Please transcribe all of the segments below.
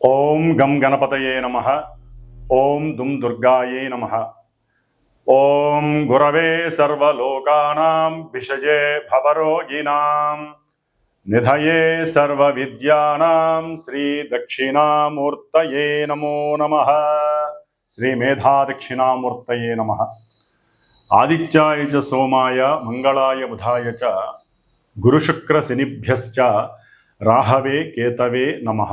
ఓం గం గణపతయే నమ ఓం దుం దుర్గాయే నమ ఓం గురవే సర్వలోకానాం విషజే భవరోగిణాం నిధయే సర్వవిద్యానాం శ్రీ దక్షిణామూర్తయే నమో నమ శ్రీ మేధాదక్షిణామూర్తయే నమ ఆదిత్యాయ చ సోమాయ మంగళాయ బుధాయ చ గురుశుక్రశనిభ్యశ్చ రాహవే కేతవే నమః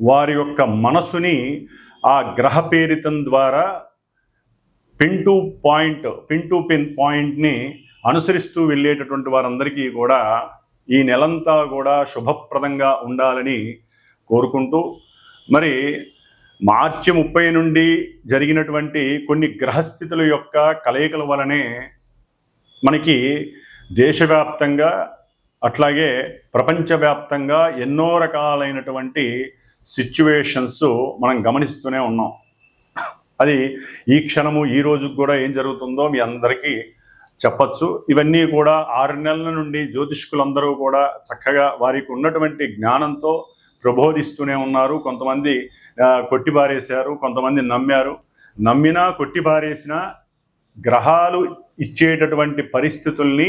వారి యొక్క మనసుని ఆ గ్రహ పేరితం ద్వారా pin to point pin to pin పాయింట్ని అనుసరిస్తూ వెళ్ళేటటువంటి వారందరికీ కూడా ఈ నెలంతా కూడా శుభప్రదంగా ఉండాలని కోరుకుంటూ మరి మార్చి ముప్పై నుండి జరిగినటువంటి కొన్ని గ్రహస్థితుల యొక్క కలయికల వలనే మనకి దేశవ్యాప్తంగా అట్లాగే ప్రపంచవ్యాప్తంగా ఎన్నో రకాలైనటువంటి సిచ్యువేషన్స్ మనం గమనిస్తూనే ఉన్నాం. అది ఈ క్షణము ఈ రోజుకు కూడా ఏం జరుగుతుందో మీ అందరికీ చెప్పచ్చు. ఇవన్నీ కూడా ఆరు నెలల నుండి జ్యోతిష్కులందరూ కూడా చక్కగా వారికి ఉన్నటువంటి జ్ఞానంతో ప్రబోధిస్తూనే ఉన్నారు. కొంతమంది కొట్టిబారేశారు కొంతమంది నమ్మారు. నమ్మినా కొట్టిబారేసినా గ్రహాలు ఇచ్చేటటువంటి పరిస్థితుల్ని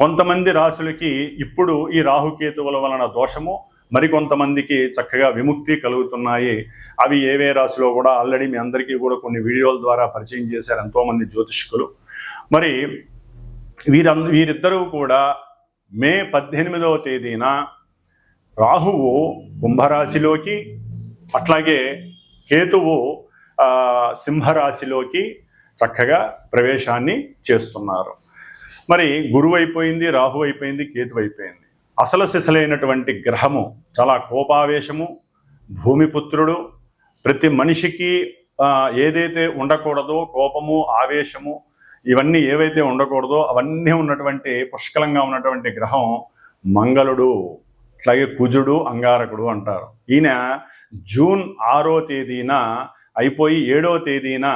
కొంతమంది రాశులకి ఇప్పుడు ఈ రాహుకేతువుల వలన దోషము మరికొంతమందికి చక్కగా విముక్తి కలుగుతున్నాయి. అవి ఏవే రాశిలో కూడా ఆల్రెడీ మీ అందరికీ కూడా కొన్ని వీడియోల ద్వారా పరిచయం చేశారు ఎంతోమంది జ్యోతిష్కులు. మరి వీరంద వీరిద్దరూ కూడా మే పద్దెనిమిదవ తేదీన రాహువు కుంభరాశిలోకి అట్లాగే కేతువు సింహరాశిలోకి చక్కగా ప్రవేశాన్ని చేస్తున్నారు. మరి గురువు అయిపోయింది రాహు అయిపోయింది కేతు అయిపోయింది. అసలు సిసలైనటువంటి గ్రహము చాలా కోపావేశము భూమిపుత్రుడు ప్రతి మనిషికి ఏదైతే ఉండకూడదో కోపము ఆవేశము ఇవన్నీ ఏవైతే ఉండకూడదో అవన్నీ ఉన్నటువంటి పుష్కలంగా ఉన్నటువంటి గ్రహం మంగళుడు అట్లాగే కుజుడు అంగారకుడు అంటారు. ఈయన జూన్ ఆరో తేదీన అయిపోయి ఏడో తేదీన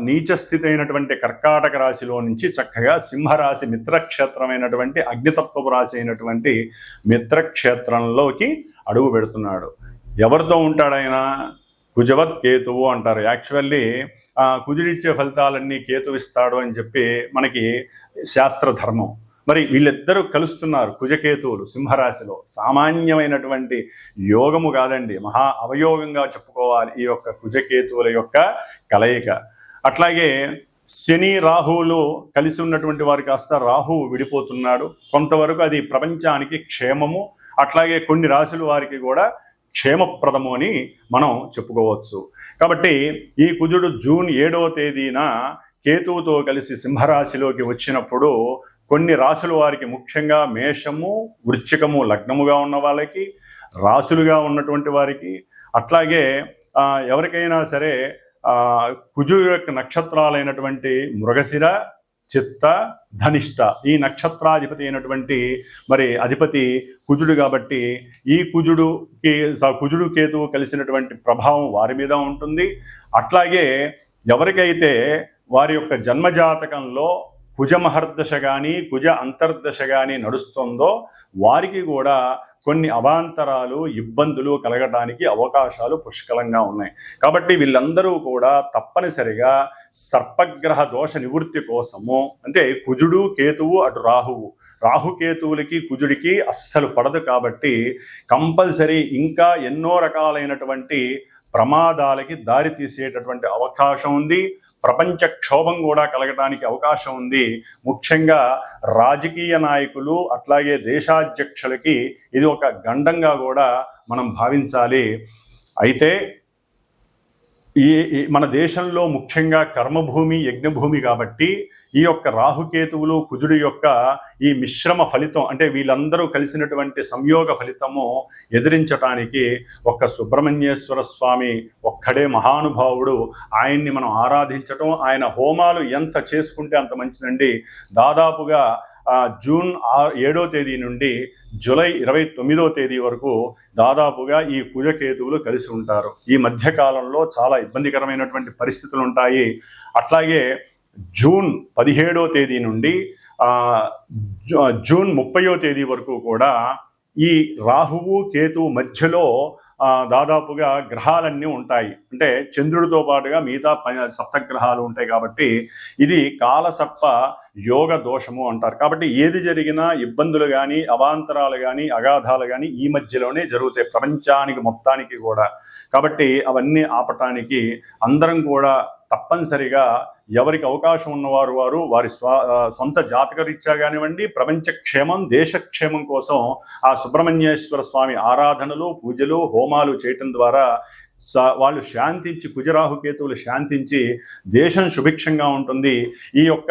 నీచ స్థితి అయినటువంటి కర్కాటక రాశిలో నుంచి చక్కగా సింహరాశి మిత్రక్షేత్రమైనటువంటి అగ్నితత్వపు రాశి అయినటువంటి మిత్రక్షేత్రంలోకి అడుగు పెడుతున్నాడు. ఎవరితో ఉంటాడైనా? కుజవత్ కేతువు అంటారు. యాక్చువల్లీ కుజుడిచ్చే ఫలితాలన్నీ కేతువిస్తాడు అని చెప్పి మనకి శాస్త్ర ధర్మం మరి వీళ్ళిద్దరూ కలుస్తున్నారు కుజకేతువులు సింహరాశిలో. సామాన్యమైనటువంటి యోగము కాదండి. మహా అవయోగంగా చెప్పుకోవాలి ఈ యొక్క కుజకేతువుల యొక్క కలయిక. అట్లాగే శని రాహువులు కలిసి ఉన్నటువంటి వారు కాస్త రాహువు విడిపోతున్నాడు. కొంతవరకు అది ప్రపంచానికి క్షేమము. అట్లాగే కొన్ని రాశుల వారికి కూడా క్షేమప్రదము అని మనం చెప్పుకోవచ్చు. కాబట్టి ఈ కుజుడు జూన్ ఏడవ తేదీన కేతువుతో కలిసి సింహరాశిలోకి వచ్చినప్పుడు కొన్ని రాసుల వారికి ముఖ్యంగా మేషము వృశ్చికము లగ్నముగా ఉన్న వాళ్ళకి రాశులుగా ఉన్నటువంటి వారికి అట్లాగే ఎవరికైనా సరే కుజు యొక్క నక్షత్రాలైనటువంటి మృగశిర చిత్త ధనిష్ట ఈ నక్షత్రాధిపతి అయినటువంటి మరి అధిపతి కుజుడు కాబట్టి ఈ కుజుడుకి స- కుజుడు కేతువు కలిసినటువంటి ప్రభావం వారి మీద ఉంటుంది. అట్లాగే ఎవరికైతే వారి యొక్క జన్మజాతకంలో కుజ మహర్దశ కానీ కుజ అంతర్దశ కానీ నడుస్తుందో వారికి కూడా కొన్ని అవాంతరాలు ఇబ్బందులు కలగడానికి అవకాశాలు పుష్కలంగా ఉన్నాయి. కాబట్టి వీళ్ళందరూ కూడా తప్పనిసరిగా సర్పగ్రహ దోష నివృత్తి కోసము అంటే కుజుడు కేతువు అటు రాహువు. రాహుకేతువులకి కుజుడికి అస్సలు పడదు కాబట్టి కంపల్సరీ ఇంకా ఎన్నో రకాలైనటువంటి ప్రమాదాలకి దారి తీసేటటువంటి అవకాశం ఉంది. ప్రపంచ క్షోభం కూడా కలగడానికి అవకాశం ఉంది. ముఖ్యంగా రాజకీయ నాయకులు అట్లాగే దేశాధ్యక్షులకి ఇది ఒక గండంగా కూడా మనం భావించాలి. అయితే ఈ ఈ మన దేశంలో ముఖ్యంగా కర్మభూమి యజ్ఞభూమి కాబట్టి ఈ యొక్క రాహుకేతువులు కుజుడి యొక్క ఈ మిశ్రమ ఫలితం అంటే వీళ్ళందరూ కలిసినటువంటి సంయోగ ఫలితము ఎదిరించటానికి ఒక్క సుబ్రహ్మణ్యేశ్వర స్వామి ఒక్కడే మహానుభావుడు. ఆయన్ని మనం ఆరాధించటం ఆయన హోమాలు ఎంత చేసుకుంటే అంత మంచిదండి. దాదాపుగా జూన్ ఆ- ఏడో తేదీ నుండి జూలై ఇరవై తొమ్మిదో తేదీ వరకు దాదాపుగా ఈ కుజకేతువులు కలిసి ఉంటారు. ఈ మధ్యకాలంలో చాలా ఇబ్బందికరమైనటువంటి పరిస్థితులు ఉంటాయి. అట్లాగే జూన్ పదిహేడో తేదీ నుండి జూ- జూన్ ముప్పయో తేదీ వరకు కూడా ఈ రాహువు కేతు మధ్యలో దాదాపుగా గ్రహాలన్నీ ఉంటాయి. అంటే చంద్రుడితో పాటుగా మిగతా ప- సప్తగ్రహాలు ఉంటాయి కాబట్టి ఇది కాలసర్ప యోగ దోషము అంటారు. కాబట్టి ఏది జరిగినా ఇబ్బందులు కానీ అవాంతరాలు కానీ అగాధాలు కానీ ఈ మధ్యలోనే జరుగుతాయి. ప్రపంచానికి మొత్తానికి కూడా. కాబట్టి అవన్నీ ఆపటానికి అందరం కూడా తప్పనిసరిగా ఎవరికి అవకాశం ఉన్నవారు వారు వారి స్వ సొంత జాతకరీత్యా కానివ్వండి ప్రపంచ క్షేమం దేశక్షేమం కోసం ఆ సుబ్రహ్మణ్యేశ్వర స్వామి ఆరాధనలు పూజలు హోమాలు చేయటం ద్వారా స- వాళ్ళు శాంతించి కుజరాహుకేతువులు శాంతించి దేశం సుభిక్షంగా ఉంటుంది. ఈ యొక్క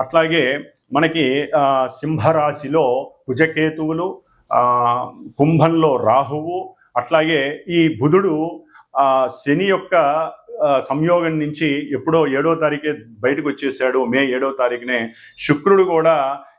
అట్లాగే మనకి సింహరాశిలో కుజకేతువులు కుంభంలో రాహువు అట్లాగే ఈ బుధుడు శని యొక్క సంయోగం నుంచి ఎప్పుడో ఏడో తారీఖే బయటకు వచ్చేసాడు. మే ఏడో తారీఖునే శుక్రుడు కూడా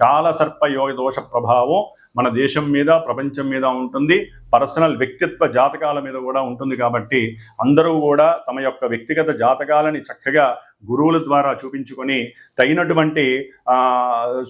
కాలసర్ప యోగ దోష ప్రభావం మన దేశం మీద ప్రపంచం మీద ఉంటుంది. పర్సనల్ వ్యక్తిత్వ జాతకాల మీద కూడా ఉంటుంది కాబట్టి అందరూ కూడా తమ యొక్క వ్యక్తిగత జాతకాలని చక్కగా గురువుల ద్వారా చూపించుకొని తగినటువంటి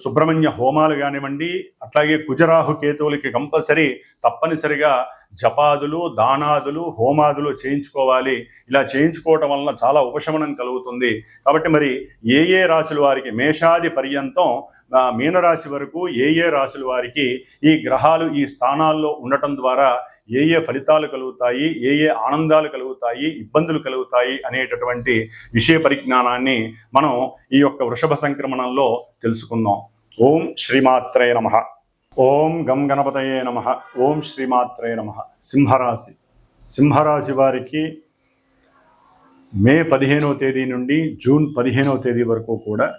సుబ్రహ్మణ్య హోమాలు కానివ్వండి అట్లాగే కుజరాహు కేతువులకి కంపల్సరీ తప్పనిసరిగా జపాదులు దానాదులు హోమాదులు చేయించుకోవాలి. ఇలా చేయించుకోవటం వలన చాలా ఉపశమనం కలుగుతుంది. కాబట్టి మరి ఏ ఏ రాశుల వారికి మేషాది పర్యంతం మీనరాశి వరకు ఏ ఏ రాశుల వారికి ఈ గ్రహాలు ఈ స్థానాల్లో ఉండటం ద్వారా ఏ ఏ ఫలితాలు కలుగుతాయి ఏ ఏ ఆనందాలు కలుగుతాయి ఇబ్బందులు కలుగుతాయి అనేటటువంటి విషయ పరిజ్ఞానాన్ని మనం ఈ యొక్క వృషభ సంక్రమణంలో తెలుసుకుందాం. ఓం శ్రీమాత్రే నమః. ఓం గం గణపతయే నమ. ఓం శ్రీమాత్రే నమ. సింహరాశి. సింహరాశి వారికి మే పదిహేనవ తేదీ నుండి జూన్ పదిహేనవ తేదీ వరకు కూడా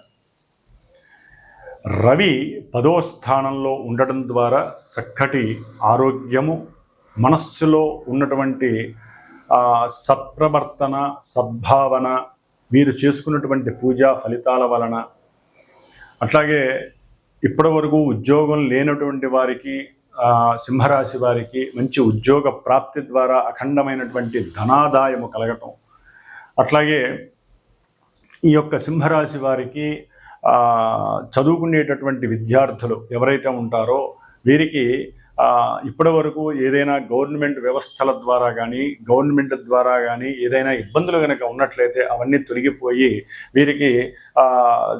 రవి పదో స్థానంలో ఉండటం ద్వారా చక్కటి ఆరోగ్యము మనస్సులో ఉన్నటువంటి సత్ప్రవర్తన సద్భావన వీరు చేసుకున్నటువంటి పూజా ఫలితాల వలన అట్లాగే ఇప్పటి వరకు ఉద్యోగం లేనటువంటి వారికి సింహరాశి వారికి మంచి ఉద్యోగ ప్రాప్తి ద్వారా అఖండమైనటువంటి ధనాదాయము కలగటం. అట్లాగే ఈ యొక్క సింహరాశి వారికి చదువుకునేటటువంటి విద్యార్థులు ఎవరైతే ఉంటారో వీరికి ఇప్పటి వరకు ఏదైనా గవర్నమెంట్ వ్యవస్థల ద్వారా కానీ గవర్నమెంట్ ద్వారా కానీ ఏదైనా ఇబ్బందులు కనుక ఉన్నట్లయితే అవన్నీ తొలగిపోయి వీరికి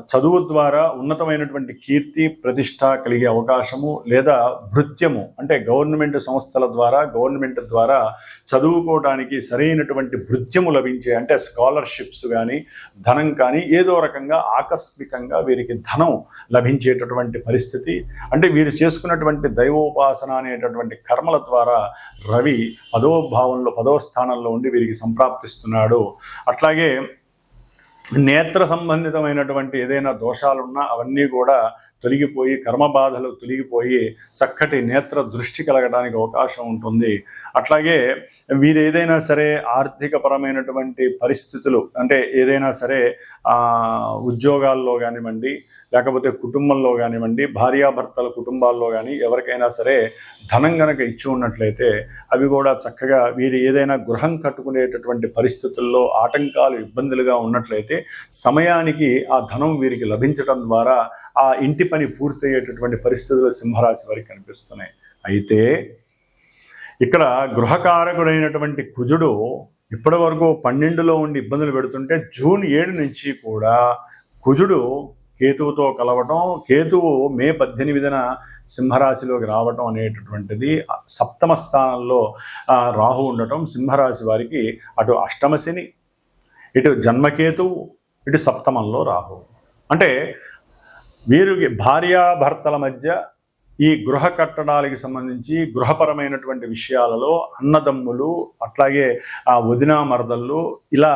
చదువు ద్వారా ఉన్నతమైనటువంటి కీర్తి ప్రతిష్ట కలిగే అవకాశము లేదా భృత్యము అంటే గవర్నమెంట్ సంస్థల ద్వారా గవర్నమెంట్ ద్వారా చదువుకోవడానికి సరైనటువంటి భృత్యము లభించే అంటే స్కాలర్షిప్స్ కానీ ధనం కానీ ఏదో రకంగా ఆకస్మికంగా వీరికి ధనం లభించేటటువంటి పరిస్థితి. అంటే వీరు చేసుకున్నటువంటి దైవోపాసన అనేటటువంటి కర్మల ద్వారా రవి పదో భావంలో పదో స్థానంలో ఉండి వీరికి సంప్రాప్తిస్తున్నాడు. అట్లాగే నేత్ర సంబంధితమైనటువంటి ఏదైనా దోషాలున్నా అవన్నీ కూడా తొలగిపోయి కర్మ బాధలు తొలగిపోయి చక్కటి నేత్ర దృష్టి కలగడానికి అవకాశం ఉంటుంది. అట్లాగే వీరు ఏదైనా సరే ఆర్థిక పరమైనటువంటి పరిస్థితులు అంటే ఏదైనా సరే ఉద్యోగాల్లో కానివ్వండి లేకపోతే కుటుంబంలో కానివ్వండి భార్యాభర్తల కుటుంబాల్లో కానీ ఎవరికైనా సరే ధనం గనక ఇచ్చి ఉన్నట్లయితే అవి కూడా చక్కగా వీరు ఏదైనా గృహం కట్టుకునేటటువంటి పరిస్థితుల్లో ఆటంకాలు ఇబ్బందులుగా ఉన్నట్లయితే సమయానికి ఆ ధనం వీరికి లభించడం ద్వారా ఆ ఇంటి పని పూర్తయ్యేటటువంటి పరిస్థితులు సింహరాశి వారికి కనిపిస్తున్నాయి. అయితే ఇక్కడ గృహకారకుడైనటువంటి కుజుడు ఇప్పటి వరకు పన్నెండులో ఉండి ఇబ్బందులు పెడుతుంటే జూన్ ఏడు నుంచి కూడా కుజుడు కేతువుతో కలవటం కేతువు మే పద్దెనిమిదిన సింహరాశిలోకి రావటం అనేటటువంటిది సప్తమ స్థానంలో రాహు ఉండటం సింహరాశి వారికి అటు అష్టమశని ఇటు జన్మకేతువు ఇటు సప్తమంలో రాహు. అంటే వీరికి భార్యాభర్తల మధ్య ఈ గృహ కట్టడాలకి సంబంధించి గృహపరమైనటువంటి విషయాలలో అన్నదమ్ములు అట్లాగే ఆ వదినా మరదళ్ళు ఇలా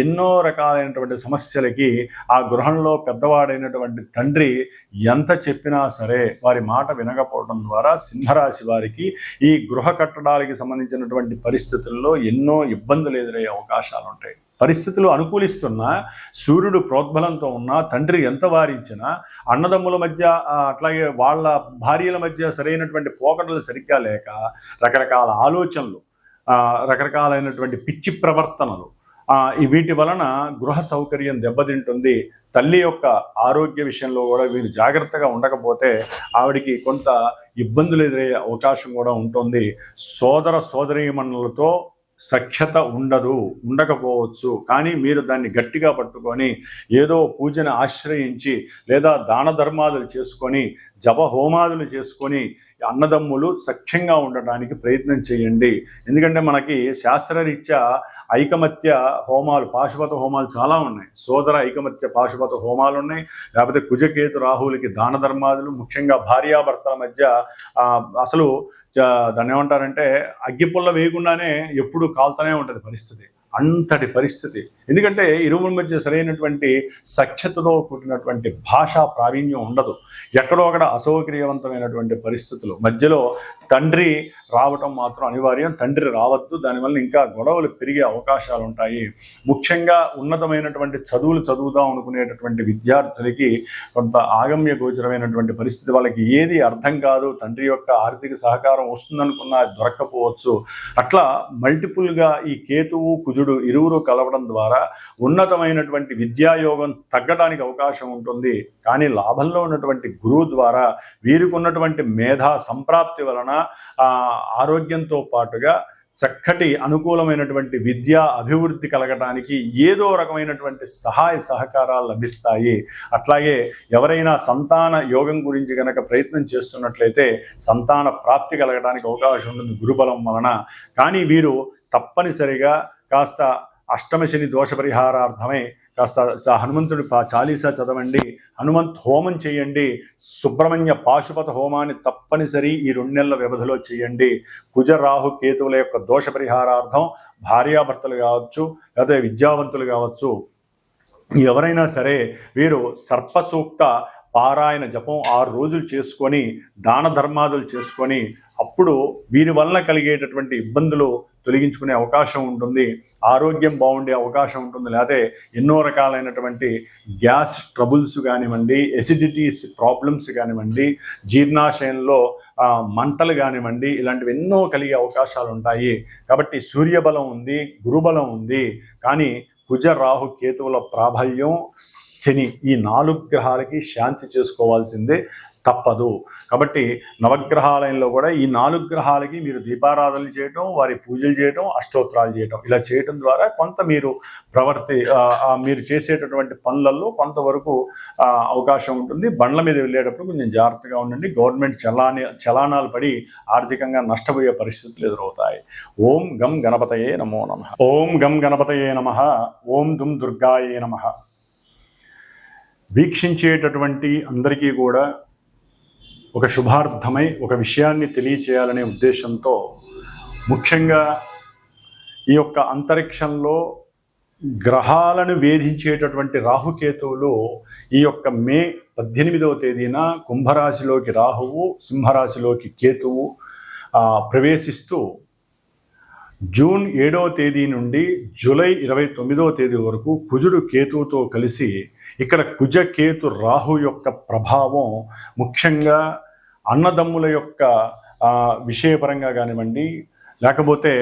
ఎన్నో రకాలైనటువంటి సమస్యలకి ఆ గృహంలో పెద్దవాడైనటువంటి తండ్రి ఎంత చెప్పినా సరే వారి మాట వినకపోవడం ద్వారా సింహరాశి వారికి ఈ గృహ కట్టడాలకి సంబంధించినటువంటి పరిస్థితుల్లో ఎన్నో ఇబ్బందులు ఎదురయ్యే అవకాశాలు ఉంటాయి పరిస్థితులు అనుకూలిస్తున్నా సూర్యుడు ప్రోద్బలంతో ఉన్నా తండ్రి ఎంత వారించినా అన్నదమ్ముల మధ్య అట్లాగే వాళ్ళ భార్యల మధ్య సరైనటువంటి పోకడలు సరిగ్గా లేక రకరకాల ఆలోచనలు రకరకాలైనటువంటి పిచ్చి ప్రవర్తనలు వీటి వలన గృహ సౌకర్యం దెబ్బతింటుంది. తల్లి యొక్క ఆరోగ్య విషయంలో కూడా వీరు జాగ్రత్తగా ఉండకపోతే ఆవిడికి కొంత ఇబ్బందులు ఎదురయ్యే అవకాశం కూడా ఉంటుంది. సోదర సోదరీమణులతో సఖ్యత ఉండదు ఉండకపోవచ్చు. కానీ మీరు దాన్ని గట్టిగా పట్టుకొని ఏదో పూజను ఆశ్రయించి లేదా దాన ధర్మాదులు చేసుకొని జప హోమాదులు చేసుకొని అన్నదమ్ములు సఖ్యంగా ఉండటానికి ప్రయత్నం చేయండి. ఎందుకంటే మనకి శాస్త్రరీత్యా ఐకమత్య హోమాలు పాశుపత హోమాలు చాలా ఉన్నాయి. సోదర ఐకమత్య పాశుపత హోమాలు ఉన్నాయి. లేకపోతే కుజకేతు రాహువులకి దాన ధర్మాదులు ముఖ్యంగా భార్యాభర్తల మధ్య అసలు దాన్ని ఏమంటారంటే అగ్గిపుల్ల వేయకుండానే ఎప్పుడు కాలుతూనే ఉంటుంది పరిస్థితి. అంతటి పరిస్థితి. ఎందుకంటే ఇరువుల మధ్య సరైనటువంటి సఖ్యతతో కూడినటువంటి భాషా ప్రావీణ్యం ఉండదు. ఎక్కడో అక్కడ అసౌకర్యవంతమైనటువంటి పరిస్థితులు. మధ్యలో తండ్రి రావటం మాత్రం అనివార్యం. తండ్రి రావద్దు. దానివల్ల ఇంకా గొడవలు పెరిగే అవకాశాలు ఉంటాయి ముఖ్యంగా ఉన్నతమైనటువంటి చదువులు చదువుదాం అనుకునేటటువంటి విద్యార్థులకి కొంత ఆగమ్య గోచరమైనటువంటి పరిస్థితి. వాళ్ళకి ఏది అర్థం కాదు. తండ్రి యొక్క ఆర్థిక సహకారం వస్తుందనుకున్నా దొరక్కపోవచ్చు. అట్లా మల్టిపుల్గా ఈ కేతువు కుజుడు ఇరువురు కలవడం ద్వారా ఉన్నతమైనటువంటి విద్యాయోగం తగ్గడానికి అవకాశం ఉంటుంది. కానీ లాభంలో ఉన్నటువంటి గురువు ద్వారా వీరికి ఉన్నటువంటి మేధా సంప్రాప్తి వలన ఆరోగ్యంతో పాటుగా చక్కటి అనుకూలమైనటువంటి విద్యా అభివృద్ధి కలగటానికి ఏదో రకమైనటువంటి సహాయ సహకారాలు లభిస్తాయి. అట్లాగే ఎవరైనా సంతాన యోగం గురించి కనుక ప్రయత్నం చేస్తున్నట్లయితే సంతాన ప్రాప్తి కలగడానికి అవకాశం ఉంటుంది గురుబలం వలన. కానీ వీరు తప్పనిసరిగా కాస్త అష్టమ శని దోష పరిహారార్థమై కాస్త హనుమంతుడి పా- చాలీసా చదవండి హనుమంత్ హోమం చేయండి సుబ్రహ్మణ్య పాశుపత హోమాన్ని తప్పనిసరి ఈ రెండు నెలల వ్యవధిలో చేయండి. కుజ రాహు కేతువుల యొక్క దోష పరిహారార్థం భార్యాభర్తలు కావచ్చు లేదా విద్యావంతులు కావచ్చు ఎవరైనా సరే వీరు సర్పసూక్త పారాయణ జపం ఆరు రోజులు చేసుకొని దాన ధర్మాదులు చేసుకొని అప్పుడు వీరి వలన కలిగేటటువంటి ఇబ్బందులు తొలగించుకునే అవకాశం ఉంటుంది ఆరోగ్యం బాగుండే అవకాశం ఉంటుంది. లేకపోతే ఎన్నో రకాలైనటువంటి గ్యాస్ ట్రబుల్స్ కానివ్వండి ఎసిడిటీస్ ప్రాబ్లమ్స్ కానివ్వండి జీర్ణాశయంలో మంటలు కానివ్వండి ఇలాంటివి ఎన్నో కలిగే అవకాశాలు ఉంటాయి. కాబట్టి సూర్యబలం ఉంది గురుబలం ఉంది. కానీ కుజ రాహు కేతువుల ప్రాబల్యం శని ఈ నాలుగు గ్రహాలకి శాంతి చేసుకోవాల్సిందే. తప్పదు. కాబట్టి నవగ్రహాలయంలో కూడా ఈ నాలుగు గ్రహాలకి మీరు దీపారాధనలు చేయటం వారి పూజలు చేయటం అష్టోత్తరాలు చేయటం. ఇలా చేయటం ద్వారా కొంత మీరు ప్రవర్తి మీరు చేసేటటువంటి పనులలో కొంతవరకు అవకాశం ఉంటుంది. బండ్ల మీద వెళ్ళేటప్పుడు కొంచెం జాగ్రత్తగా ఉండండి. గవర్నమెంట్ చలాని చలానాలు పడి ఆర్థికంగా నష్టపోయే పరిస్థితులు ఎదురవుతాయి. ఓం గం గణపతయే నమో నమ. ఓం గం గణపతయే నమ. ఓం దుమ్ దుర్గాయే నమ. వీక్షించేటటువంటి అందరికీ కూడా ఒక శుభార్థమై ఒక విషయాన్ని తెలియచేయాలనే ఉద్దేశంతో ముఖ్యంగా ఈ యొక్క అంతరిక్షంలో గ్రహాలను వేధించేటటువంటి రాహుకేతువులు ఈ యొక్క మే పద్దెనిమిదవ తేదీన కుంభరాశిలోకి రాహువు సింహరాశిలోకి కేతువు ప్రవేశిస్తూ జూన్ ఏడవ తేదీ నుండి జూలై ఇరవై తొమ్మిదవ తేదీ వరకు కుజుడు కేతువుతో కలిసి ఇక్కడ కుజ కేతు రాహు యొక్క ప్రభావం ముఖ్యంగా అన్నదమ్ముల యొక్క విషయపరంగా కానివ్వండి లేకపోతే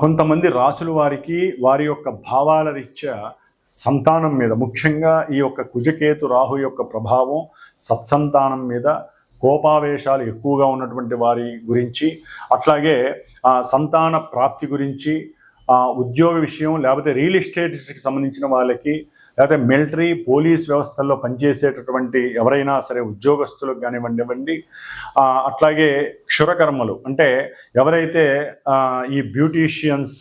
కొంతమంది రాసుల వారికి వారి యొక్క భావాల రీత్యా సంతానం మీద ముఖ్యంగా ఈ యొక్క కుజకేతు రాహు యొక్క ప్రభావం సత్సంతానం మీద కోపావేశాలు ఎక్కువగా ఉన్నటువంటి వారి గురించి అట్లాగే ఆ, సంతాన ప్రాప్తి గురించి ఉద్యోగ విషయం లేకపోతే రియల్ ఎస్టేట్స్కి సంబంధించిన వాళ్ళకి లేకపోతే మిలిటరీ పోలీస్ వ్యవస్థల్లో పనిచేసేటటువంటి ఎవరైనా సరే ఉద్యోగస్తులకు కానివ్వండి అట్లాగే క్షురకర్మలు. అంటే ఎవరైతే ఈ బ్యూటీషియన్స్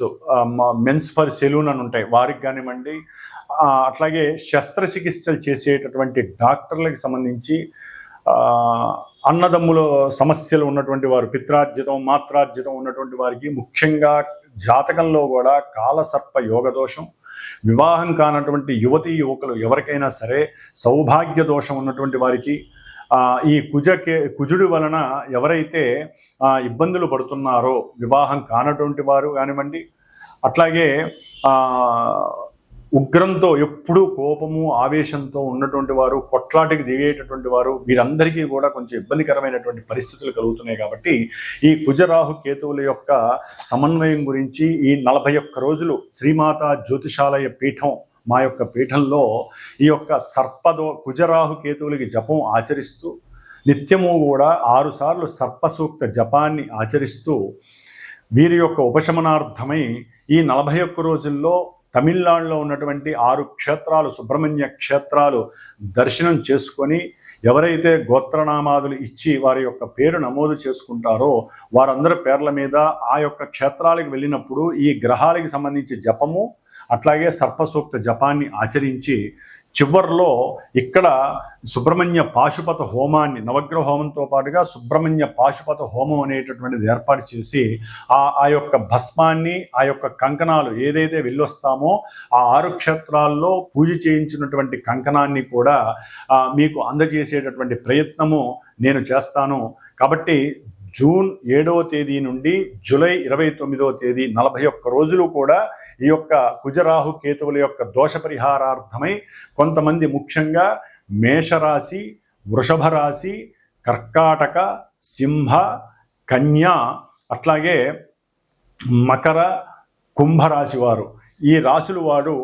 మెన్స్ ఫర్ సెలూన్ అని ఉంటాయి వారికి కానివ్వండి అట్లాగే శస్త్రచికిత్సలు చేసేటటువంటి డాక్టర్లకు సంబంధించి అన్నదమ్ముల సమస్యలు ఉన్నటువంటి వారు పిత్రార్జితం మాత్రార్జితం ఉన్నటువంటి వారికి ముఖ్యంగా జాతకంలో కూడా కాలసర్ప యోగ దోషం వివాహం కానటువంటి యువతీ యువకులు ఎవరికైనా సరే సౌభాగ్య దోషం ఉన్నటువంటి వారికి ఈ కుజకే కుజుడి వలన ఎవరైతే ఇబ్బందులు పడుతున్నారో వివాహం కానటువంటి వారు కానివ్వండి అట్లాగే ఉగ్రంతో ఎప్పుడూ కోపము ఆవేశంతో ఉన్నటువంటి వారు కొట్లాటికి దిగేటటువంటి వారు వీరందరికీ కూడా కొంచెం ఇబ్బందికరమైనటువంటి పరిస్థితులు కలుగుతున్నాయి కాబట్టి ఈ కుజరాహు కేతువుల యొక్క సమన్వయం గురించి ఈ నలభై ఒక్క రోజులు శ్రీమాత జ్యోతిషాలయ పీఠం మా యొక్క పీఠంలో ఈ యొక్క సర్పదో కుజరాహు కేతువులకి జపం ఆచరిస్తూ నిత్యము కూడా ఆరుసార్లు సర్పసూక్త జపాన్ని ఆచరిస్తూ వీరి యొక్క ఉపశమనార్థమై ఈ నలభై ఒక్క రోజుల్లో తమిళనాడులో ఉన్నటువంటి ఆరు క్షేత్రాలు సుబ్రహ్మణ్య క్షేత్రాలు దర్శనం చేసుకొని ఎవరైతే గోత్రనామాదులు ఇచ్చి వారి యొక్క పేరు నమోదు చేసుకుంటారో వారందరి పేర్ల మీద ఆ యొక్క క్షేత్రాలకు వెళ్ళినప్పుడు ఈ గ్రహాలకి సంబంధించి జపము అట్లాగే సర్పసూక్త జపాన్ని ఆచరించి చివర్లో ఇక్కడ సుబ్రహ్మణ్య పాశుపత హోమాన్ని నవగ్రహ హోమంతో పాటుగా సుబ్రహ్మణ్య పాశుపత హోమం అనేటటువంటిది ఏర్పాటు చేసి ఆ ఆ యొక్క భస్మాన్ని ఆ యొక్క కంకణాలు ఏదైతే వెళ్ళొస్తామో ఆ ఆరు క్షేత్రాల్లో పూజ చేయించినటువంటి కంకణాన్ని కూడా మీకు అందజేసేటటువంటి ప్రయత్నము నేను చేస్తాను. కాబట్టి జూన్ ఏడవ తేదీ నుండి జూలై ఇరవై తొమ్మిదవ తేదీ నలభై ఒక్క రోజులు కూడా ఈ యొక్క కుజరాహు కేతువుల యొక్క దోష పరిహారార్థమై కొంతమంది ముఖ్యంగా మేషరాశి వృషభ రాశి కర్కాటక సింహ కన్య అట్లాగే మకర కుంభరాశి వారు. ఈ రాశుల వారు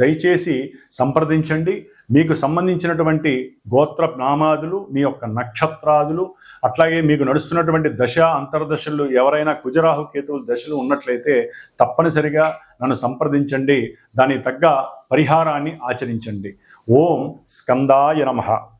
దయచేసి సంప్రదించండి. మీకు సంబంధించినటువంటి గోత్ర నామాదులు మీ యొక్క నక్షత్రాదులు అట్లాగే మీకు నడుస్తున్నటువంటి దశ అంతర్దశలు ఎవరైనా కుజరాహు కేతువుల దశలు ఉన్నట్లయితే తప్పనిసరిగా నన్ను సంప్రదించండి. దానికి తగ్గ పరిహారాన్ని ఆచరించండి. ఓం స్కందాయ నమః.